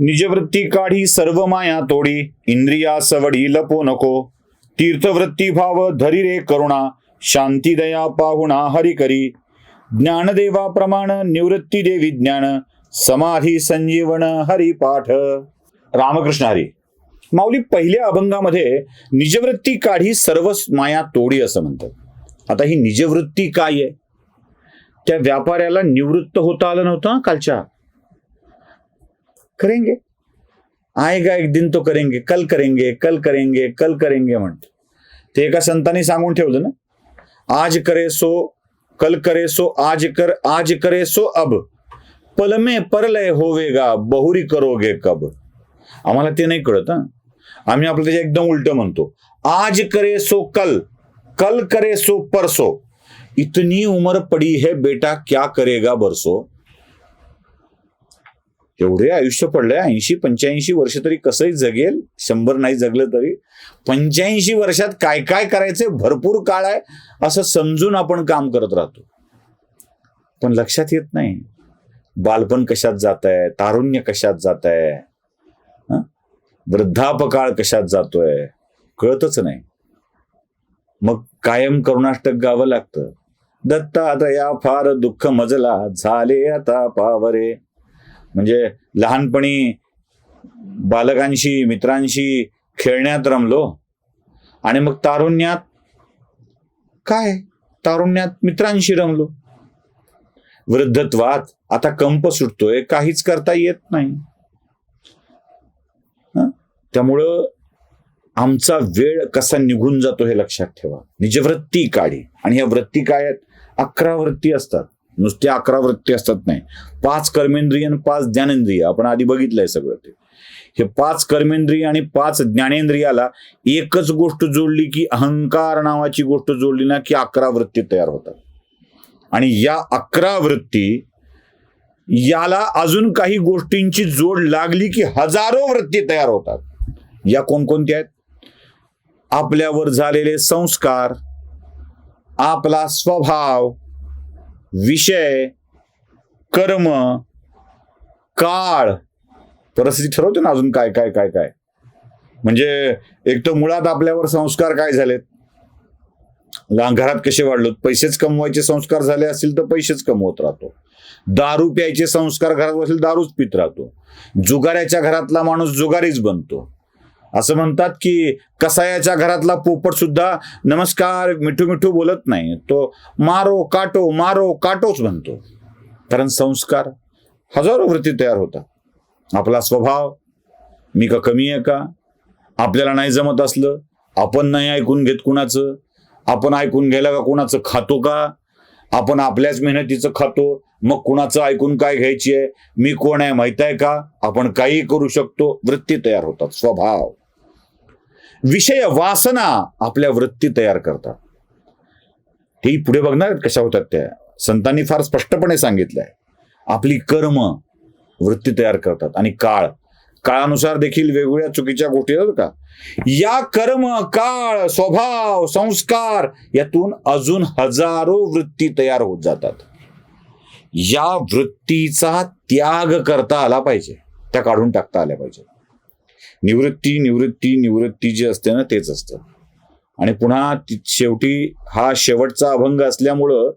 निजवृत्ती काढी सर्व माया तोडी इंद्रिया सवडी लपो नको. तीर्थवृत्ती भाव धरी रे करुणा शांती दया पाहुणा हरी करी. ज्ञानदेवा प्रमाण निवृत्ती देवी ज्ञान समाधी संजीवन हरी पाठ. रामकृष्ण हरी माऊली पहिल्या अभंगामध्ये निजवृत्ती काढी सर्व माया तोडी असं म्हणतात. आता ही निजवृत्ती काय आहे? त्या व्यापाऱ्याला निवृत्त होता आलं नव्हतं कालच्या करेंगे। आएगा एक दिन तो करेंगे कल करेंगे कल करेंगे कल करेंगे म्हणतो। ते एका संतांनी सांगून ठेवलं ना आज करे सो कल करे सो आज कर आज करे सो अब। पल में परलय होवेगा बहुरी करोगे कब। आम्हाला ते नाही कळत आम्ही आपलं त्याच्या एकदम उलट म्हणतो आज करे सो कल कल करे सो परसो। इतनी उमर पडी है बेटा क्या करेगा बरसो? एवढे आयुष्य पडलंय ऐंशी पंच्याऐंशी वर्ष तरी कसंही जगेल शंभर नाही जगलं तरी पंच्याऐंशी वर्षात काय काय करायचंय भरपूर काळ आहे असं समजून आपण काम करत राहतो. पण लक्षात येत नाही बालपण कशात जात आहे तारुण्य कशात जात आहे वृद्धापकाळ कशात जातोय कळतच नाही. मग कायम करुणाष्टक गावं लागतं. दत्तात्रया फार दुःख मजला झाले आता पावरे. म्हणजे लहानपणी बालकांशी मित्रांशी खेळण्यात रमलो. आणि मग तारुण्यात काय? तारुण्यात मित्रांशी रमलो. वृद्धत्वात आता कंप सुटतोय काहीच करता येत नाही. त्यामुळं आमचा वेळ कसा निघून जातो हे लक्षात ठेवा. निजवृत्ती काढी. आणि ह्या वृत्ती काय आहेत? अकरा वृत्ती असतात. नुसत्या अकरा वृत्ती असतात नाही. पाच कर्मेंद्रिय आणि पाच ज्ञानेंद्रिय. आपण आधी बघितलंय सगळं ते. हे पाच कर्मेंद्रिय आणि पाच ज्ञानेंद्रियाला एकच गोष्ट जोडली की अहंकार नावाची गोष्ट जोडली ना की अकरा वृत्ती तयार होतात. आणि या अकरा वृत्ती याला अजून काही गोष्टींची जोड लागली की हजारो वृत्ती तयार होतात. या कोणकोणत्या आहेत? आपल्यावर झालेले संस्कार आपला स्वभाव विषय कर्म काळ. परिस्थिती ठरवते ना अजून काय काय काय काय? म्हणजे एक तर मुळात आपल्यावर संस्कार काय झालेत? घरात कसे वाढलो पैसेच कमवायचे संस्कार झाले असतील तर पैसेच कमवत राहतो. दारू प्यायचे संस्कार घरात असेल दारूच पित राहतो. जुगाऱ्याच्या घरातला माणूस जुगारीच बनतो. असं म्हणतात की कसायाच्या घरातला पोपट सुद्धा नमस्कार मिठू मिठू बोलत नाही. तो मारो काटो मारो काटोच म्हणतो. कारण संस्कार हजारो वृत्ती तयार होतात. आपला स्वभाव मी का कमी आहे का? आपल्याला नाही जमत असलं आपण नाही ऐकून घेत कुणाचं? आपण ऐकून घ्यायला का कुणाचं खातो का? आपण आपल्याच मेहनतीचं खातो मग कुणाचं ऐकून काय घ्यायची आहे? मी कोण आहे माहीत आहे का? आपण काही करू शकतो वृत्ती तयार होतात स्वभाव. विषय वासना आपल्या वृत्ती तयार करतात. हे पुढे बघणार कशा होतात त्या. संतांनी फार स्पष्टपणे सांगितलंय. आपली कर्म वृत्ती तयार करतात आणि काळ. काळानुसार देखील वेगवेगळ्या चुकीच्या गोष्टी आहेत का? या कर्म काळ स्वभाव संस्कार यातून अजून हजारो वृत्ती तयार होत जातात. या वृत्तीचा त्याग करता आला पाहिजे. त्या काढून टाकता आल्या पाहिजे निवृत्ती निवृत्ती निवृत्ती जी असते ना तेच असतं. आणि पुन्हा शेवटी हा शेवटचा अभंग असल्यामुळं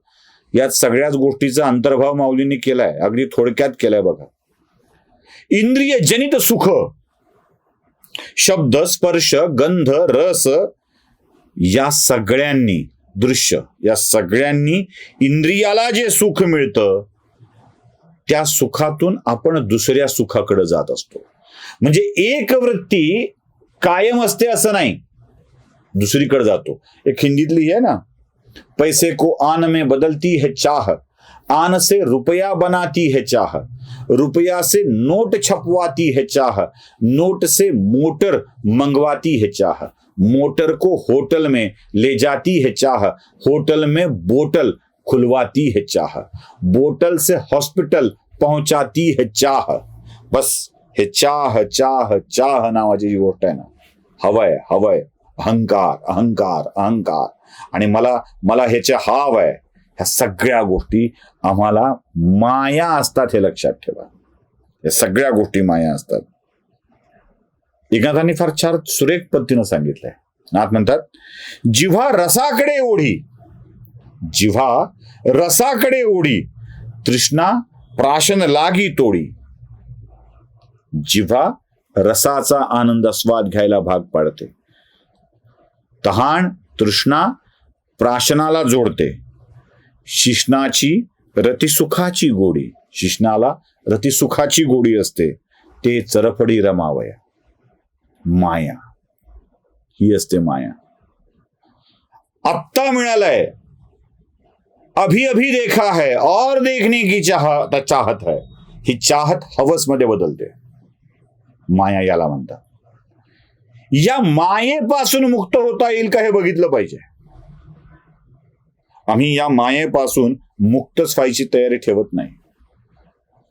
यात सगळ्याच गोष्टीचा अंतर्भाव माऊलींनी केलाय. अगदी थोडक्यात केलाय बघा. इंद्रिय जनित सुख. शब्द स्पर्श गंध रस या सगळ्यांनी दृश्य या सगळ्यांनी इंद्रियाला जे सुख मिळतं त्या सुखातून आपण दुसऱ्या सुखाकडे जात असतो. म्हणजे एक वृत्ती कायम असते असं नाही. दुसरीकडे जातो. एक हिंदीतली आहे ना, पैसे को आन में बदलती है चाह, आन से रुपया बनाती है चाह, रुपया से नोट छपवाती है चाह, नोट से मोटर मंगवाती है चाह, मोटर को होटल में ले जाती है चाह, होटल में बोटल खुलवाती है चाह बोटल से हॉस्पिटल पहुंचाती है चाह, बस। हे चाह चाह चाह नावाची जी गोष्ट आहे ना हवय हवय अहंकार अहंकार अहंकार. आणि मला मला ह्याचे हाव आहे ह्या सगळ्या गोष्टी आम्हाला माया असतात हे लक्षात ठेवा. या सगळ्या गोष्टी माया असतात. एकनाथांनी फार छान सुरेख पद्धतीनं सांगितलंय. नाथ म्हणतात जिव्हा रसाकडे ओढी जिव्हा रसाकडे ओढी तृष्णा प्राशन लागी तोडी. जिव्हा रसाचा आनंद स्वाद घ्यायला भाग पाडते. तहान तृष्णा प्राशनाला जोडते. शिष्णाची रतिसुखाची गोडी शिष्णाला रतिसुखाची गोडी असते. ते चरफडी रमावया. माया. ही असते माया. आत्ता मिळालंय. अभी अभी देखा है. और देखने की चाहत चाहत है. ही चाहत हवसमध्ये बदलते. माया याला म्हणतात. या मायेपासून मुक्त होता येईल का हे बघितलं पाहिजे. आम्ही या मायेपासून मुक्तच व्हायची तयारी ठेवत नाही.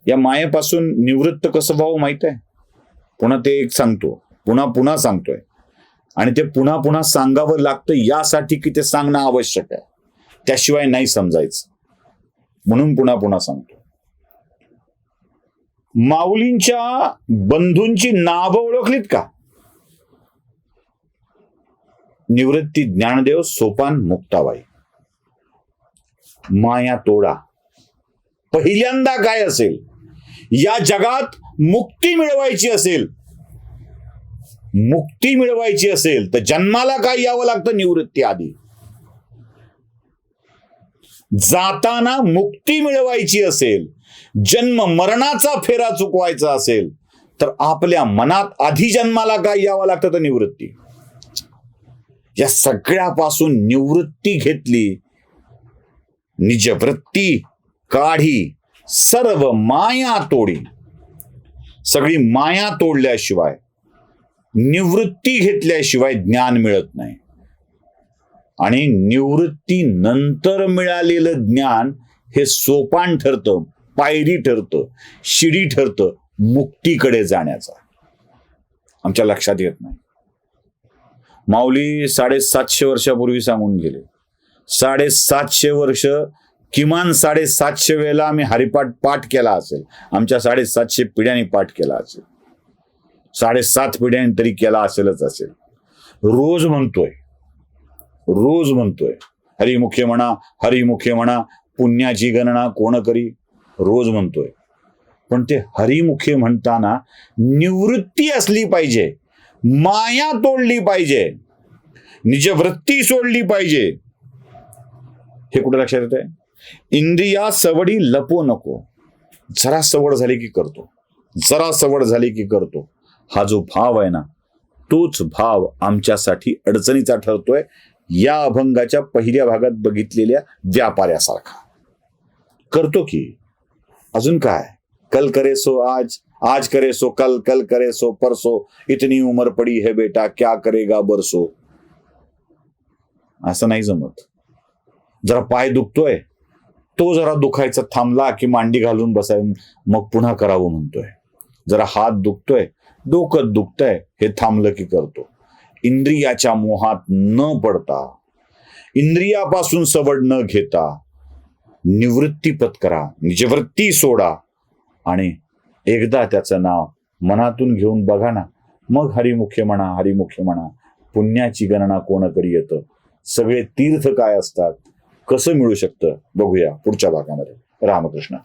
या मायेपासून निवृत्त कसं व्हावं माहीत आहे? पुन्हा ते एक सांगतो. पुन्हा पुन्हा सांगतोय. आणि ते पुन्हा पुन्हा सांगावं लागतं यासाठी की ते सांगणं आवश्यक आहे. त्याशिवाय नाही समजायचं. म्हणून पुन्हा पुन्हा सांगतो. माऊलींच्या बंधूंची नावं ओळखलीत का? निवृत्ती ज्ञानदेव सोपान मुक्ताबाई. माया तोडा. पहिल्यांदा काय असेल? या जगात मुक्ती मिळवायची असेल. मुक्ती मिळवायची असेल तर जन्माला काय यावं लागतं निवृत्ती आधी? जाताना मुक्ती मिळवायची असेल जन्म मरणाचा फेरा चुकवायचा असेल तर आपल्या मनात आधी जन्माला काय यावं लागतं तर निवृत्ती. या सगळ्यापासून निवृत्ती घेतली निजवृत्ती काढी सर्व माया तोडी. सगळी माया तोडल्याशिवाय निवृत्ती घेतल्याशिवाय ज्ञान मिळत नाही. आणि निवृत्ती नंतर मिळालेलं ज्ञान हे सोपान ठरतं पायरी ठरतं शिडी ठरतं मुक्तीकडे जाण्याचा. आमच्या लक्षात येत नाही. माऊली साडेसातशे वर्षापूर्वी सांगून गेले साडेसातशे वर्ष किमान साडेसातशे वेळेला आम्ही हरिपाठ पाठ केला असेल आमच्या साडेसातशे पिढ्यांनी पाठ केला असेल साडेसात पिढ्यांनी तरी केला असेलच असेल. रोज म्हणतोय रोज म्हणतोय. हरिमुखे म्हणा हरिमुखे म्हणा पुण्याची गणना कोण करी? रोज म्हणतोय. पण ते हरिमुखे म्हणताना निवृत्ती असली पाहिजे. माया तोडली पाहिजे. निजवृत्ती सोडली पाहिजे. हे कुठे लक्षात येत आहे इंद्रिया सवडी लपो नको. जरा सवड झाली की करतो. जरा सवड झाली की करतो. हा जो भाव आहे ना तोच भाव आमच्यासाठी अडचणीचा ठरतोय. या अभंगाच्या पहिल्या भागात बघितलेल्या व्यापाऱ्यासारखा. करतो की? अजून काय? कल करे सो आज आज करे सो कल कल करे सो परसो इतनी उमर पडी है बेटा क्या करेगा बरसो? असं नाही जमत. जरा पाय दुखतोय तो जरा दुखायचा थांबला की मांडी घालून बसाय मग पुन्हा करावं म्हणतोय. जरा हात दुखतोय डोकं दुखतंय हे थांबलं की करतो. इंद्रियाच्या मोहात न पडता इंद्रियापासून सवड न घेता निवृत्ती पत्करा निजवृत्ती म्हणजे सोडा आणि एकदा त्याचं नाव मनातून घेऊन बघा ना. मग हरिमुखे म्हणा हरिमुखे म्हणा पुण्याची गणना कोण करी येतं? सगळे तीर्थ काय असतात? कसं मिळू शकतं? बघूया पुढच्या भागामध्ये. रामकृष्ण.